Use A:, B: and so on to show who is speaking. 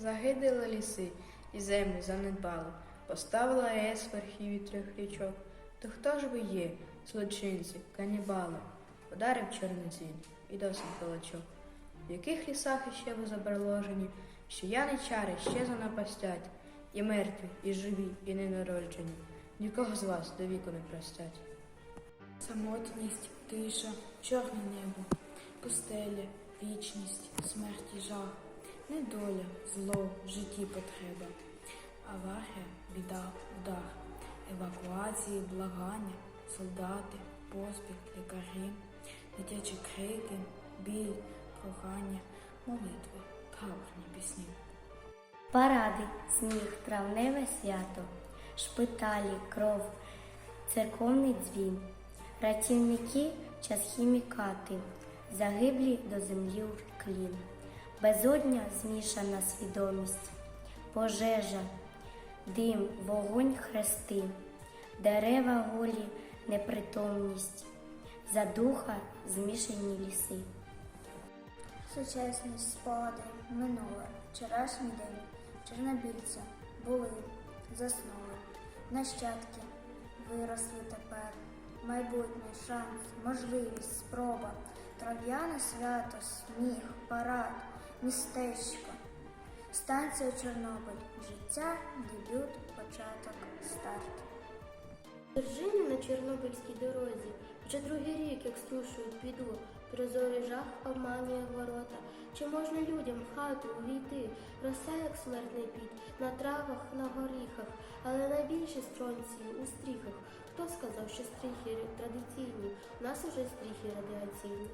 A: Загидали ліси і землю занедбали, поставила АЕС в архіві трьох річок. То хто ж ви є, злочинці, канібали? Ударив чорнозін і досить балачок. В яких лісах іще ви забарложені, що я не чари ще занапастять, і мертві, і живі, і ненароджені. Нікого з вас до віку не простять.
B: Самотність, тиша, чорне небо, пустеля, вічність, смерть і жах, недоля, зло, в житті потреба, аварія, біда, удар, евакуації, благання, солдати, поспіх, лікарі, дитячі крики, біль, прохання, молитви, траурні пісні.
C: Паради, сніг, травневе свято, шпиталі, кров, церковний дзвін, рятівники, час хімікати, загиблі до землі у клін, безодня змішана свідомість, пожежа, дим, вогонь хрести, дерева голі, непритомність, задуха змішані ліси.
D: Сучасність спогади, минуле, вчорашній день, чорнобильця, були, заснули, нащадки, виросли тепер, майбутнє, шанс, можливість, спроба, трав'яне свято, сміх, парад, містечко, станція Чорнобиль, життя, дебют, початок, старт.
E: Держині на Чорнобильській дорозі вже другий рік, як струшують біду, прозорий жах обманює ворота. Чи можна людям в хату увійти, роса, як смертний піт, на травах, на горіхах, але найбільше стронції у стріхах. Хто сказав, що стріхи традиційні? У нас уже стріхи радіаційні.